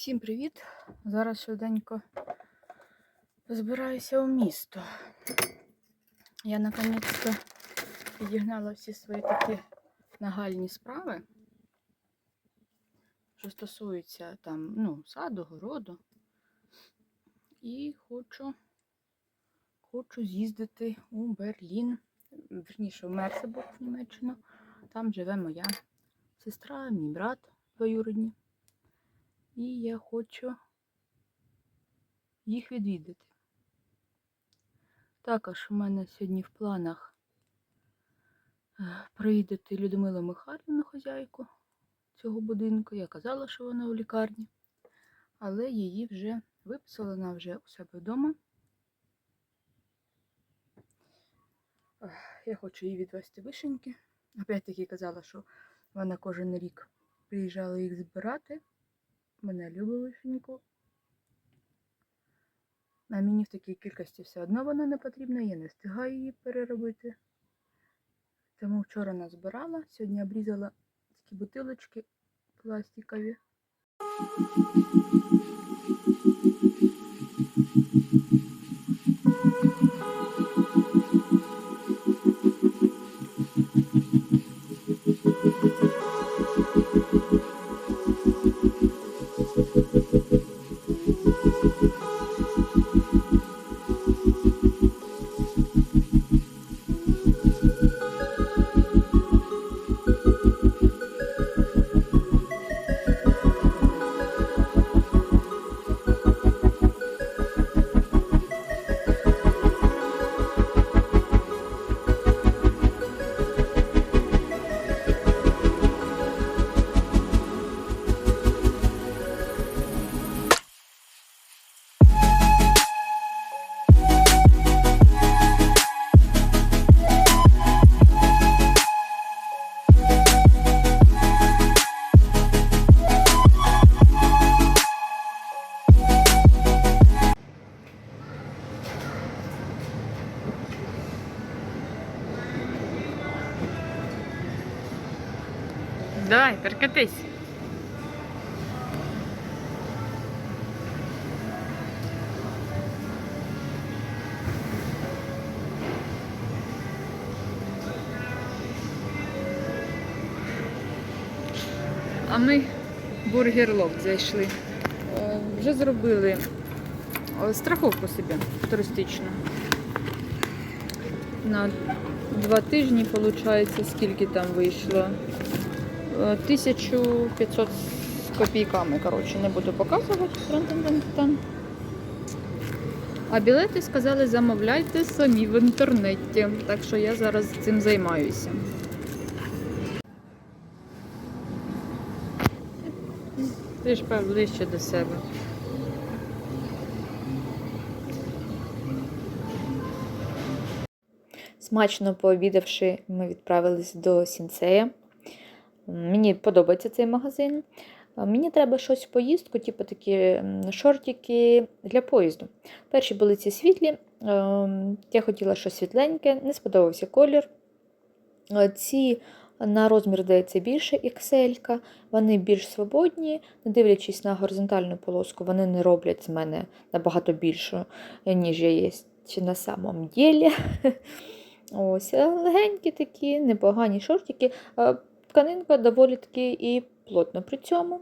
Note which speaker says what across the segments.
Speaker 1: Всім привіт! Зараз швиденько збираюся у місто. Я наконець-то підігнала всі свої такі нагальні справи, що стосуються там, ну, саду, городу. І хочу, хочу з'їздити у Берлін, верніше в Мерсебург, в Німеччину. Там живе моя сестра, мій брат двоюрідні. І я хочу їх відвідати. Також у мене сьогодні в планах е, приїдати Людмила Михайлівна, хазяйку цього будинку. Я казала, що вона у лікарні, але її вже виписала, вона вже у себе вдома. Я хочу її відвести вишеньки. Опять-таки казала, що вона кожен рік приїжджала їх збирати. Мене любили фіньку. А мені в такій кількості все одно вона не потрібна, я не встигаю її переробити. Тому вчора назбирала, сьогодні обрізала такі бутилочки пластикові. А ми в Бургер Лофт зайшли. Е, Вже зробили е, страховку собі туристичну. На два тижні, виходить, скільки там вийшло? Е, 1500 з копійками, коротше, не буду показувати. А білети сказали, замовляйте самі в інтернеті. Так що я зараз цим займаюся. Ти ж ближче до себе.
Speaker 2: Смачно пообідавши, ми відправились до Сінцея. Мені подобається цей магазин. Мені треба щось в поїздку, типу такі шортики для поїзду. Перші були ці світлі. ем, Я хотіла щось світленьке, не сподобався колір. Е, Ці на розмір здається більше XL, вони більш свободні, не дивлячись на горизонтальну полоску, вони не роблять з мене набагато більшу, ніж я є на самом ділі. Ось, е, легенькі такі, непогані шортики. Е, Тканинка доволі таки і плотна при цьому.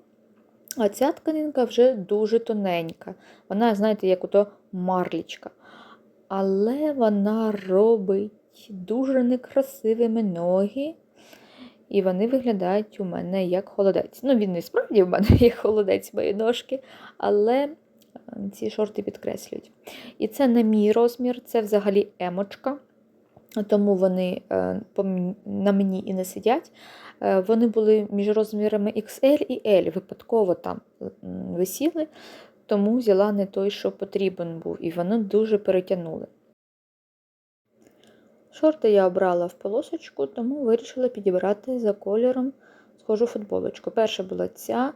Speaker 2: А ця тканинка вже дуже тоненька. Вона, знаєте, як ото марлічка. Але вона робить дуже некрасивими ноги. І вони виглядають у мене як холодець. Ну, він і справді в мене як холодець мої ножки, але е, ці шорти підкреслюють. І це не мій розмір, це взагалі емочка тому вони е, на мені і не сидять. Е, Вони були між розмірами XL і L, випадково там висіли, тому взяла не той, що потрібен був, і вони дуже перетягнули. Шорти я обрала в полосочку, тому вирішила підібрати за кольором схожу футболочку. Перша була ця.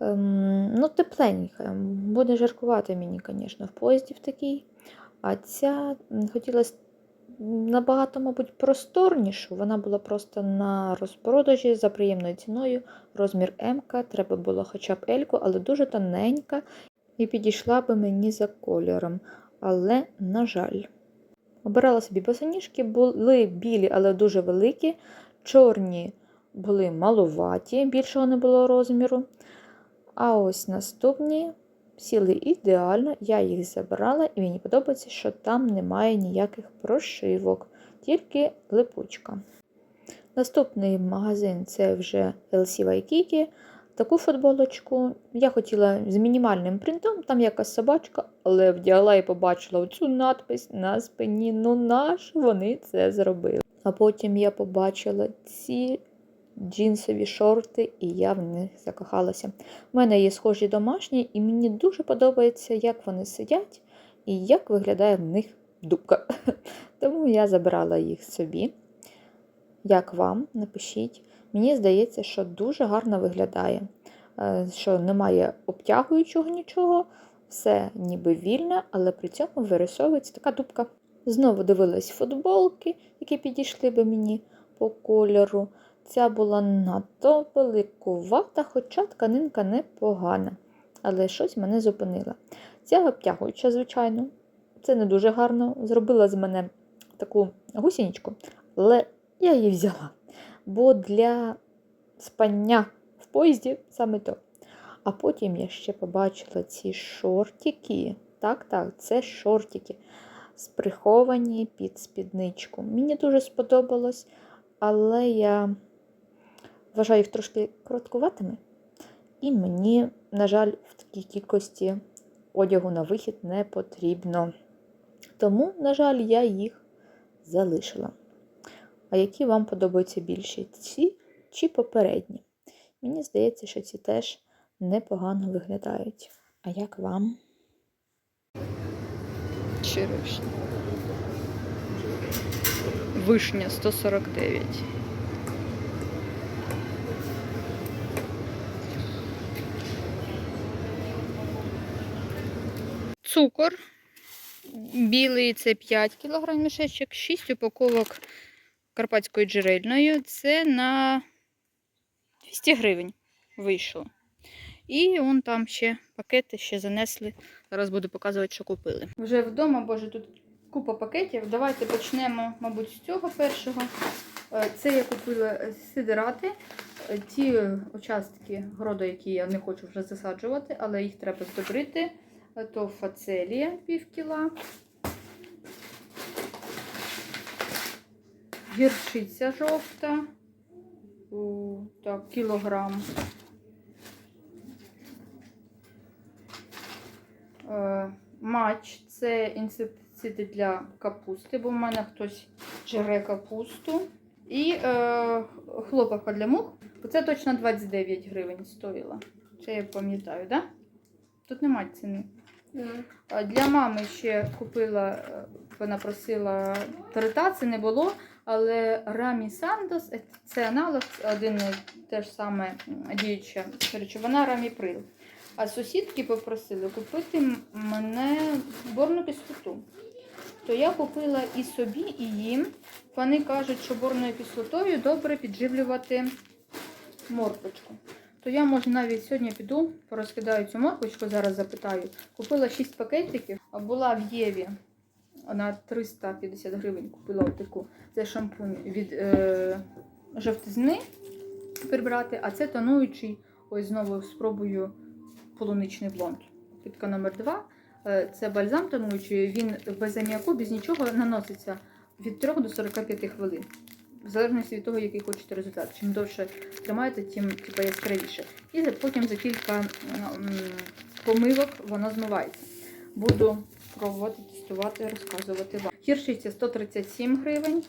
Speaker 2: ем, Ну, тепленька. Буде жаркувати мені, звісно, в поїзді в такій. А ця м, хотіла набагато, мабуть, просторнішу. Вона була просто на розпродажі за приємною ціною. Розмір М, треба було хоча б Ельку, але дуже тоненька і підійшла би мені за кольором. Але, на жаль, обирала собі босоніжки, були білі, але дуже великі, чорні були малуваті, більшого не було розміру. А ось наступні сіли ідеально, я їх забрала, і мені подобається, що там немає ніяких прошивок, тільки липучка. Наступний магазин це вже LC Waikiki. Таку футболочку я хотіла з мінімальним принтом, там якась собачка, але вдягла і побачила оцю надпись на спині. Ну наш вони це зробили. А потім я побачила ці джинсові шорти, і я в них закохалася. У мене є схожі домашні, і мені дуже подобається, як вони сидять і як виглядає в них дубка. Тому я забрала їх собі. Як вам? Напишіть. Мені здається, що дуже гарно виглядає, Е, що немає обтягуючого нічого, все ніби вільне, але при цьому вирисовується така дубка. Знову дивилась футболки, які підійшли би мені по кольору. Ця була надто великувата, хоча тканинка непогана. Але щось мене зупинило. Ця обтягуюча, звичайно, це не дуже гарно. Зробила з мене таку гусінічку, але я її взяла. Бо для спання в поїзді саме то. А потім я ще побачила ці шортики. Так, так, це шортики, сприховані під спідничку. Мені дуже сподобалось, але я вважаю їх трошки короткуватими. І мені, на жаль, в такій кількості одягу на вихід не потрібно. Тому, на жаль, я їх залишила. А які вам подобаються більше? Ці чи попередні? Мені здається, що ці теж непогано виглядають. А як вам?
Speaker 1: Черешня. Вишня 149. Цукор. Білий це 5 кг мішечок, 6 упаковок карпатської джерельної. Це на 200 гривень вийшло. І вон там ще пакети ще занесли. Зараз буду показувати, що купили. Вже вдома, боже, тут купа пакетів. Давайте почнемо, мабуть, з цього першого. Е, Це я купила сидирати. Е, Ті участки городу, які я не хочу вже засаджувати, але їх треба здобрити. Е, То фацелія пів кіла. Гірчиця жовта. О, Так, кілограм. Е, Матч це інсектициди для капусти, бо в мене хтось жере капусту. І е, хлопавка для мух. Це точно 29 гривень стоїла. Це я пам'ятаю, так? Да? Тут немає ціни. А Для мами ще купила, е, вона просила трита, це не було, але Рамі Сандос е, це аналог, один і те ж саме діюча речовина Рамі Прил. А сусідки попросили купити мене борну кислоту. То я купила і собі, і їм. Вони кажуть, що борною кислотою добре підживлювати морквочку. То я, може, навіть сьогодні піду, порозкидаю цю морквочку, зараз запитаю. Купила 6 пакетиків, а була в Єві на 350 гривень. Купила отаку. Це шампунь від е, жовтизни прибрати, а це тонуючий. Ось знову спробую полуничний блонд. Питка номер 2 Це бальзам тонуючий, він без аміаку, без нічого наноситься від 3 до 45 хвилин. В залежності від того, який хочете результат. Чим довше тримаєте, тим типу, яскравіше. І потім за кілька помивок воно змивається. Буду пробувати, тестувати, розказувати вам. Гіршиця 137 гривень,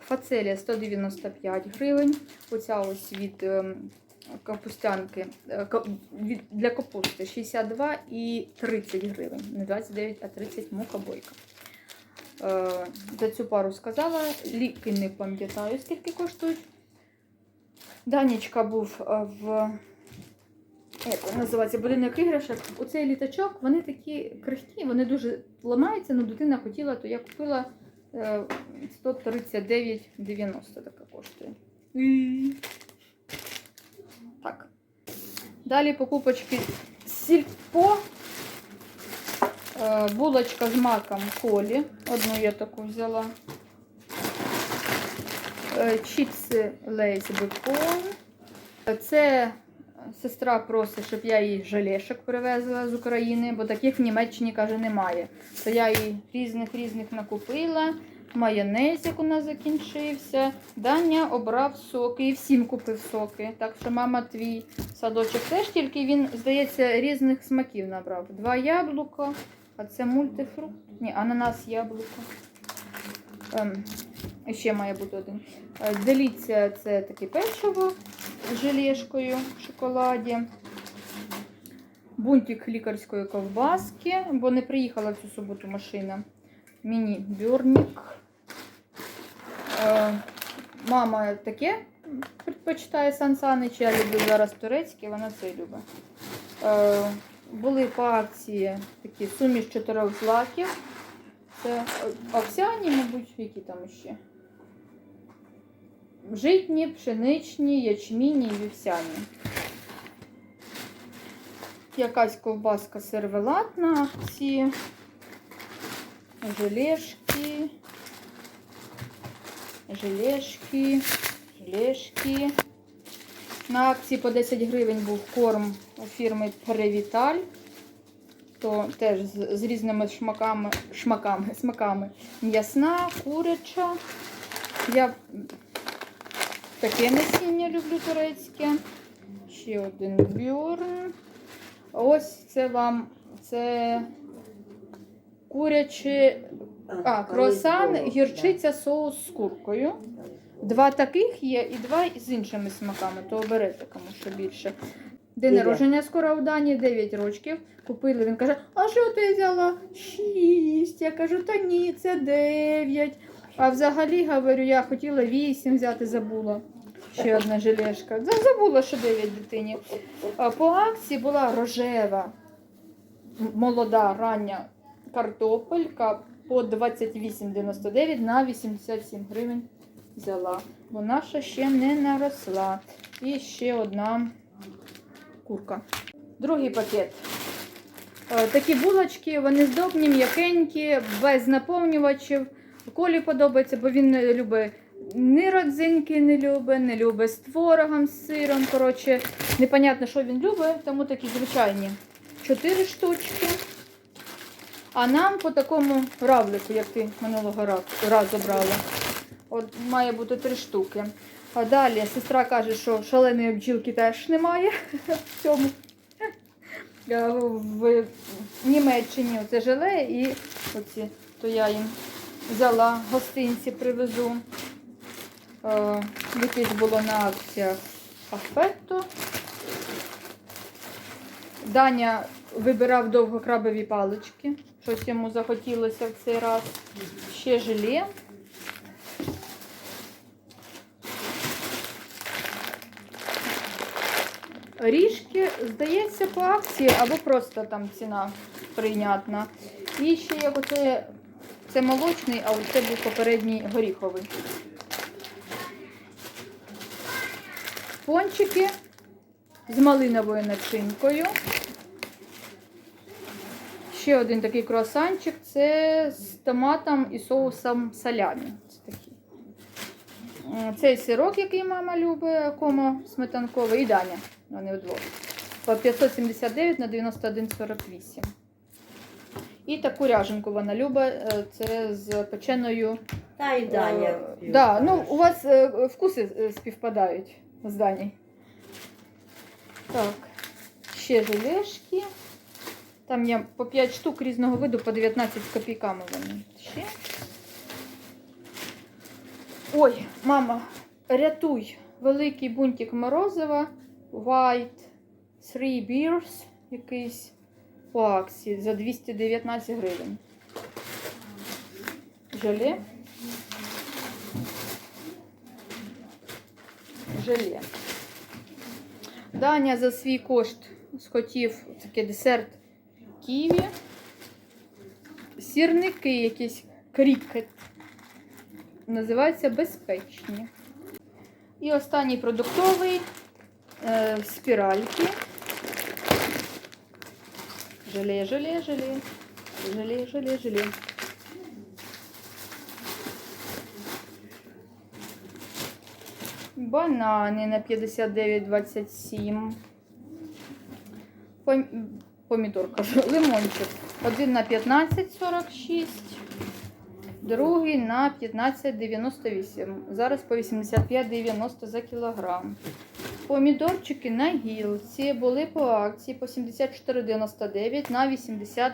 Speaker 1: фацелія 195 гривень. Оця ось від ем, капустянки е, для капусти 62 і 30 гривень. Не 29, а 30 мука бойка. Е, За цю пару сказала. Ліки не пам'ятаю, скільки коштують. Данічка був е, в як називається будинок іграшок. Оцей літачок, вони такі крихкі, вони дуже ламаються, але дитина хотіла, то я купила Е, 139,90 така коштує. Так. Далі покупочки сільпо. Е, Булочка з маком колі. Одну я таку взяла. Е, Чіпси лейс бекон. Е, Це сестра просить, щоб я їй жалешок привезла з України, бо таких в Німеччині каже немає. То я їй різних різних накупила. Майонезик у нас закінчився. Даня обрав соки і всім купив соки. Так що мама твій садочок теж тільки він, здається, різних смаків набрав. Два яблука, а це мультифрукт. Ні, ананас яблуко. Ем, ще має бути один. Е, Деліція це таке печиво з желешкою в шоколаді. Бунтик лікарської ковбаски, бо не приїхала в цю суботу машина. Міні-бюрник. Е, мама таке предпочитає Сан Санич, я люблю зараз турецьке, вона це любить. Е, були по акції такі суміш чотирьох злаків. Це овсяні, мабуть, які там ще. Житні, пшеничні, ячмінні і вівсяні. Якась ковбаска сервелат на акції. Желешки. Желешки. Желешки. На акції по 10 гривень був корм у фірми Превіталь. То теж з, з різними шмаками, шмаками, смаками. М'ясна, куряча. Я таке насіння люблю турецьке. Ще один бюрн. Ось це вам це куряче. А, круасан, гірчиця, соус з куркою. Два таких є і два з іншими смаками, то оберете кому що більше. День народження скоро у Дані 9 років. Купили. Він каже: А що ти взяла? 6. Я кажу, та ні, це 9. А взагалі, говорю, я хотіла 8 взяти, забула. Ще одна желешка. Забула, що 9 дитині. По акції була рожева, молода, рання картопелька по 28,99 на 87 гривень взяла. Бо наша ще не наросла. І ще одна курка. Другий пакет. Е, Такі булочки, вони здобні, м'якенькі, без наповнювачів. Колі подобається, бо він не любить ні родзинки не любить, не любить з творогом, з сиром. Коротше, непонятно, що він любить, тому такі звичайні. Чотири штучки. А нам по такому равлику, як ти минулого разу, брала. От має бути три штуки. А далі сестра каже, що шаленої бджілки теж немає в цьому. В Німеччині це желе і оці, то я їм взяла гостинці, привезу. Е, Якесь було на акціях афетто. Даня вибирав довгокрабові палички. Щось йому захотілося в цей раз. Ще желе. Ріжки, здається, по акції або просто там ціна прийнятна. І ще як оце, це молочний, а оце був попередній горіховий. Пончики з малиновою начинкою. Ще один такий круасанчик це з томатом і соусом салямі. Це такий. Цей сирок, який мама любить, комо сметанковий, і Даня. Вони вдвох. По 579 на 91,48. І таку ряженку вона любить. е, Це з печеною.
Speaker 3: Та й Даня.
Speaker 1: Е, да, ну, у вас е, вкуси е, співпадають з Дані. Так, ще желешки. Там є по 5 штук різного виду, по 19 з копійками вони. Ще. Ой, мама, рятуй. Великий бунтик морозива. White Three Beers якийсь по акції за 219 гривень. Желе. Желе. Даня за свій кошт схотів такий десерт ківі. Сірники якісь крікет. називається безпечні. І останній продуктовий е, спіральки. Желе, желе, желе. Желе, желе, желе. Банани на 59,27. Пом... Помідор кажу, лимончик. Один на 15,46. Другий на 15,98. Зараз по 85,90 за кілограм. Помідорчики на гілці були по акції по 74,99 на 80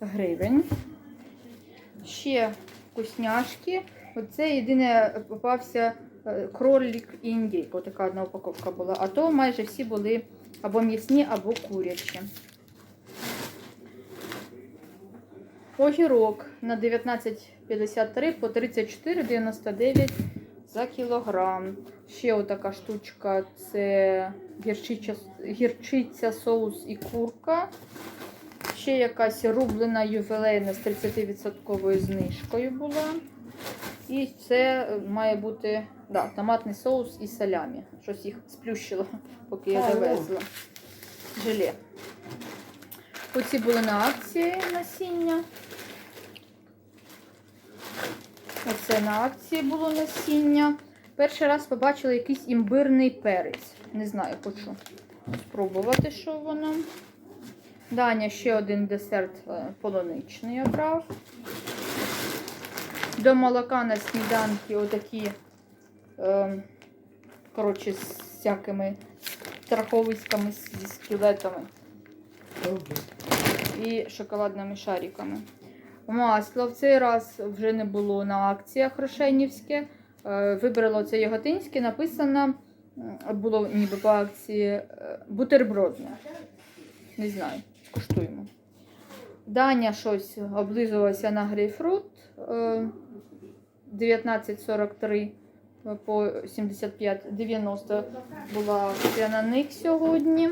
Speaker 1: гривень. Ще вкусняшки. Оце єдине попався е, кролик і індійка. Така одна упаковка була. А то майже всі були або м'ясні, або курячі. Огірок на 19,53 по 34,99 за кілограм. Ще отака штучка це гірчиця, гірчиця, соус і курка. Ще якась рублена ювілейна з 30% знижкою була. І це має бути да, томатний соус і салямі. Щось їх сплющило, поки я
Speaker 3: Ого.
Speaker 1: завезла. Желе. Оці були на акції насіння. Оце на акції було насіння. Перший раз побачила якийсь імбирний перець. Не знаю, хочу спробувати, що воно. Даня ще один десерт е, полуничний обрав. До молока на сніданки отакі, е, коротше, з всякими страховиськами зі скелетами і шоколадними шариками. Масло в цей раз вже не було на акціях рошенівське. Е, Вибрала це яготинське, написано, було ніби по акції е, бутербродне. Не знаю, скуштуємо. Даня щось облизувався на грейпфрут е, 19,43 по 75,90 була акція на них сьогодні.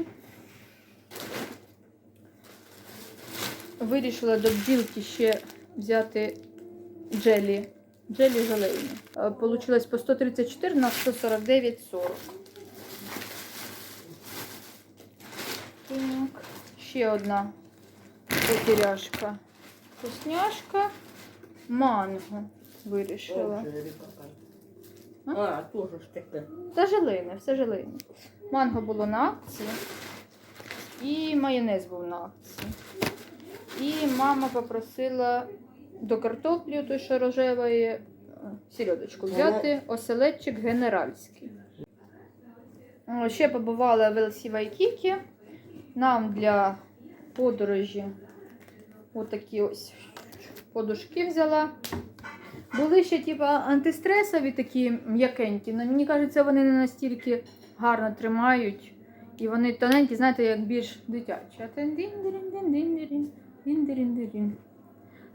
Speaker 1: Вирішила до бджілки ще взяти джелі. Джелі желейні. Е, Получилось по 134 на 149,40. Так, ще одна потеряшка. Вкусняшка. Манго вирішила. А?
Speaker 3: А, тоже ж таке.
Speaker 1: Та желейне, все желейне. Манго було на акції. І майонез був на акції. І мама попросила до картоплі, той що рожевої, е, сільодочку взяти, оселедчик генеральський. Ще побувала в Елсі Вайкікі. Нам для подорожі отакі ось подушки взяла. Були ще типа антистресові такі м'якенькі, але мені кажеться, вони не настільки гарно тримають. І вони тоненькі, знаєте, як більш дитячі. Це.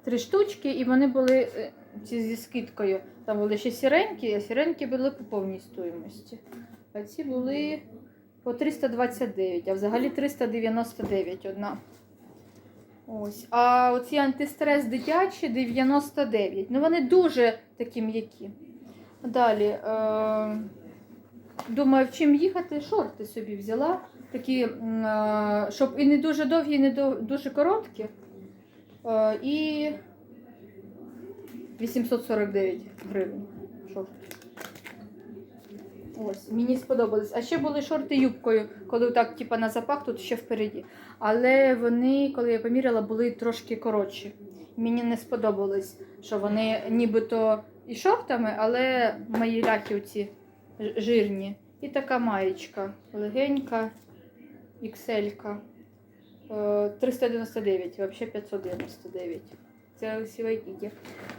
Speaker 1: Три штучки, і вони були е, ці зі скидкою. Там були ще сіренькі, а сіренькі були по повній стоїмості. А ці були по 329, а взагалі 399 одна. Ось. А оці антистрес дитячі 99. Ну вони дуже такі м'які. Далі. Е- думаю, в чим їхати, шорти собі взяла. Такі, е- щоб і не дуже довгі, і не дуже короткі. Е- і 849 гривень. Шорти. Ось, мені сподобались. А ще були шорти юбкою, коли так, типа, на запах, тут ще впереді. Але вони, коли я поміряла, були трошки коротші. Мені не сподобалось, що вони нібито і шортами, але мої ляхи оці жирні. І така маєчка легенька, XL. 399, взагалі 599. Це усі вайкіки.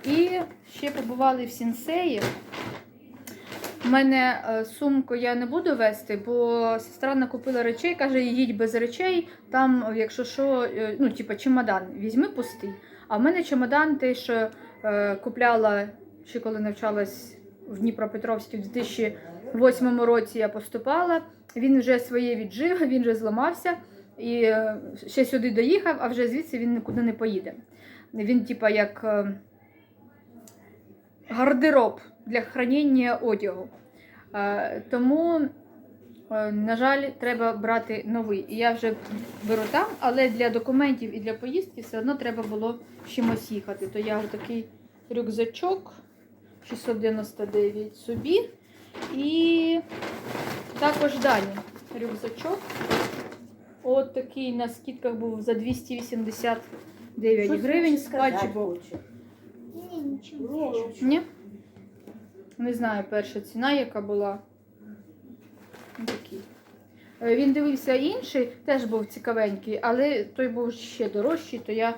Speaker 1: І ще побували в Сінсеї. У мене е, сумку я не буду вести, бо сестра накупила речей, каже, їдь без речей. Там, якщо що, е, ну, типа чемодан, візьми пустий. А в мене чемодан, те, що е, купляла ще коли навчалась в Дніпропетровській в 2008 році я поступала. Він вже своє віджив, він вже зламався і е, ще сюди доїхав, а вже звідси він нікуди не поїде. Він, типа, як. е, гардероб для хранення одягу. Е, Тому, на жаль, треба брати новий. І я вже беру там, але для документів і для поїздки все одно треба було чимось їхати. То я такий рюкзачок 699 собі. І також далі рюкзачок. От такий на скидках був за 289 гривень з патчбок.
Speaker 3: Ні, нічого.
Speaker 1: Ні? Не знаю, перша ціна, яка була. Такий. Е, Він дивився інший, теж був цікавенький, але той був ще дорожчий, то я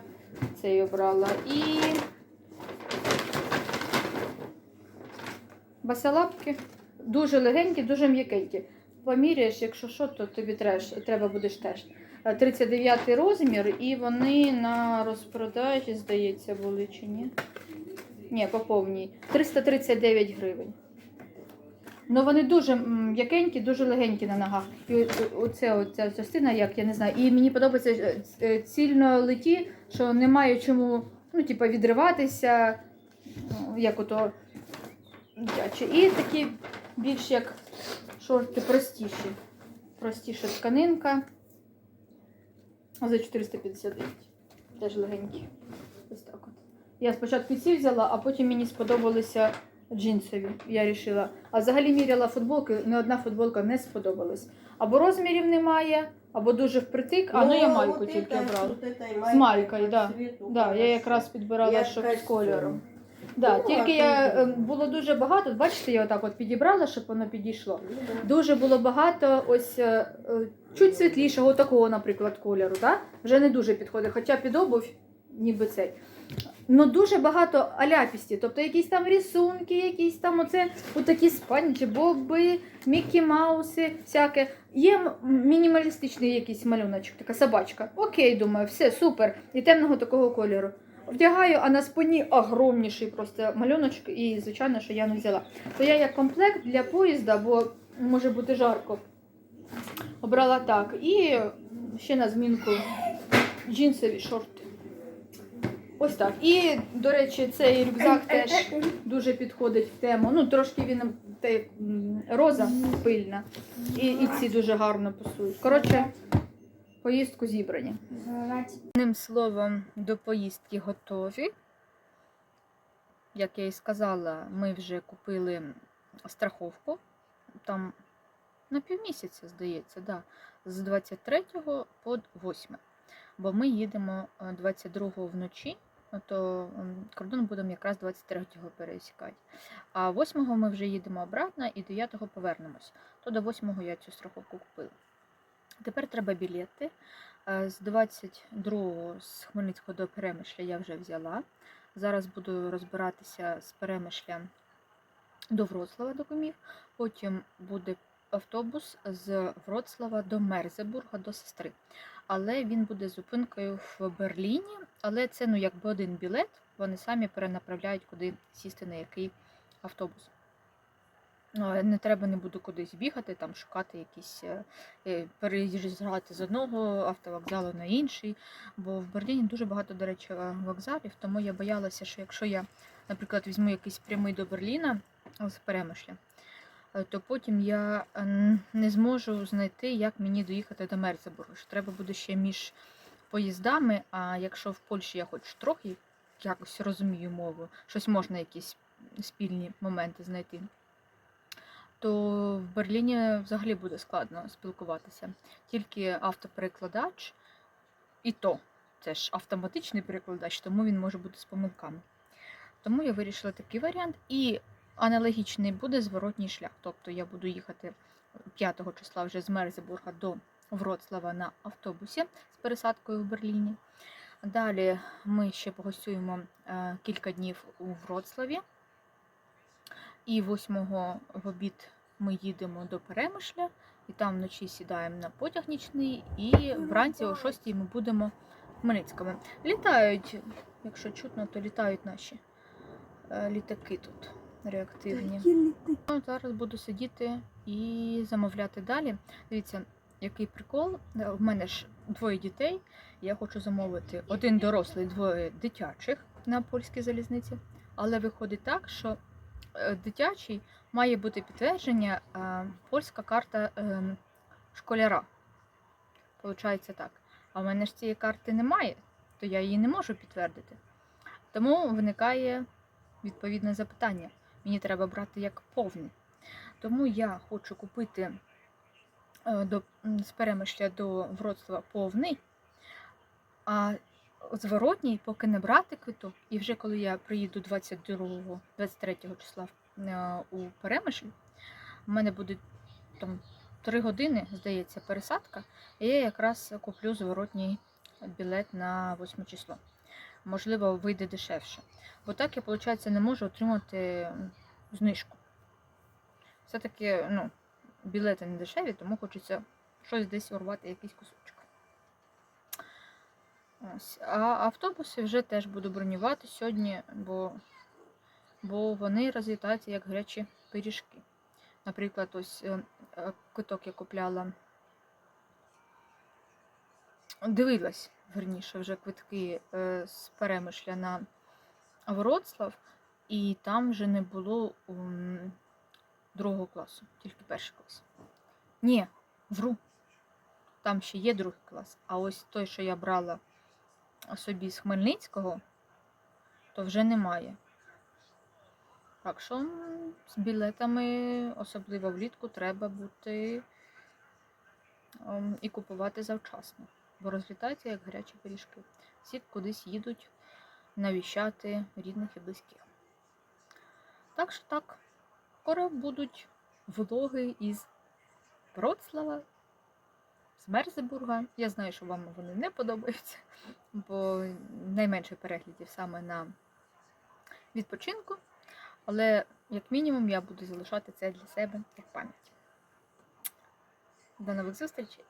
Speaker 1: цей обрала. І басалапки дуже легенькі, дуже м'якенькі. Поміряєш, якщо що, то тобі треш, треба будеш теж. Е, 39 розмір, і вони на розпродажі, здається, були чи ні? Ні, по повній. 339 гривень. Ну вони дуже м'якенькі, дуже легенькі на ногах. І о- оце оця частина, як я не знаю. І мені подобається е, е, цільно леті, що немає чому ну, типу, відриватися, ну, як ото. І такі більш як шорти простіші. Простіша тканинка. За 459. Теж легенькі. Ось так от. Я спочатку ці взяла, а потім мені сподобалися джинсові. Я рішила. А взагалі міряла футболки, ні одна футболка не сподобалась. Або розмірів немає, або дуже впритик, а ну я майку тільки обрала. З майкою, да. Да, я якраз підбирала, щоб з кольором. Да, тільки я е, було дуже багато. Бачите, я отак от підібрала, щоб воно підійшло. Дуже було багато ось е, е, чуть світлішого, такого, наприклад, кольору. Да? Вже не дуже підходить, хоча під обувь ніби цей. Ну дуже багато аляпісті, тобто якісь там рисунки, якісь там оце, отакі спанчі, боби, Мікі Мауси, всяке. Є мінімалістичний якийсь малюночок, така собачка. Окей, думаю, все, супер. І темного такого кольору. Вдягаю, а на спині огромніший просто малюночок, і звичайно, що я не взяла. То я як комплект для поїзда, бо може бути жарко. Обрала так. І ще на змінку джинсові шорти. Ось так. І, до речі, цей рюкзак теж дуже підходить в тему. Ну, трошки він те, роза пильна. І, і ці дуже гарно пасують. Коротше, поїздку зібрані. Одним словом, до поїздки готові. Як я і сказала, ми вже купили страховку. Там на півмісяця, здається, да, з 23 по 8. Бо ми їдемо е, 22 вночі, ну, то кордон будемо якраз 23-го пересікати. А 8-го ми вже їдемо обратно і 9-го повернемось. То до 8-го я цю страховку купила. Тепер треба білети. Е, З 22-го з Хмельницького до Перемишля я вже взяла. Зараз буду розбиратися з Перемишля до Вроцлава до Комів. Потім буде автобус з Вроцлава до Мерзебурга до сестри. Але він буде зупинкою в Берліні. Але це ну якби один білет. Вони самі перенаправляють, куди сісти на який автобус. Ну, Не треба не буду кудись бігати, там шукати якісь е, е, переїжджати з одного автовокзалу на інший. Бо в Берліні дуже багато, до речі, е, вокзалів, тому я боялася, що якщо я, наприклад, візьму якийсь прямий до Берліна з перемишля, то потім я не зможу знайти, як мені доїхати до Мерцебургу. Треба буде ще між поїздами. А якщо в Польщі я хоч трохи якось розумію мову, щось можна, якісь спільні моменти знайти. То в Берліні взагалі буде складно спілкуватися. Тільки автоперекладач, і то це ж автоматичний перекладач, тому він може бути з помилками. Тому я вирішила такий варіант. І аналогічний буде зворотній шлях. Тобто я буду їхати 5 числа вже з Мерзебурга до Вроцлава на автобусі з пересадкою в Берліні. Далі ми ще погостюємо е, кілька днів у Вроцлаві. І 8 в обід ми їдемо до Перемишля, і там вночі сідаємо на потяг нічний, і вранці о 6 ми будемо в Хмельницькому. Літають, якщо чутно, то літають наші е, літаки тут реактивні. Ну, зараз буду сидіти і замовляти далі. Дивіться, який прикол. Е, В мене ж двоє дітей. Я хочу замовити один дорослий, двоє дитячих на польській залізниці. Але виходить так, що дитячий має бути підтвердження е, польська карта е, школяра. Получається так. А в мене ж цієї карти немає, то я її не можу підтвердити. Тому виникає відповідне запитання. Мені треба брати як повне. Тому я хочу купити е, до, з перемишля до Вроцлава повний, а зворотній поки не брати квиток. І вже коли я приїду 22 23 числа е, у Перемишль, у мене буде там 3 години, здається, пересадка, і я якраз куплю зворотній білет на 8 число. Можливо, вийде дешевше. Бо так я, виходить, не можу отримати знижку. Все-таки ну, білети не дешеві, тому хочеться щось десь урвати, якийсь кусочок. Ось. А автобуси вже теж буду бронювати сьогодні, бо, бо вони розлітаються як гарячі пиріжки. Наприклад, ось е, е, квиток я купляла. Дивилась, верніше, вже квитки е, з перемишля на Вроцлав, і там вже не було другого класу, тільки перший клас. Ні, вру. Там ще є другий клас. А ось той, що я брала собі з Хмельницького, то вже немає. Так що з білетами, особливо влітку, треба бути ем, і купувати завчасно, бо розлітаються як гарячі пиріжки. Всі кудись їдуть навіщати рідних і близьких. Так що так, скоро будуть влоги із Вроцлава, з Мерзебурга. Я знаю, що вам вони не подобаються, бо найменше переглядів саме на відпочинку. Але, як мінімум, я буду залишати це для себе як пам'ять. До нових зустрічей!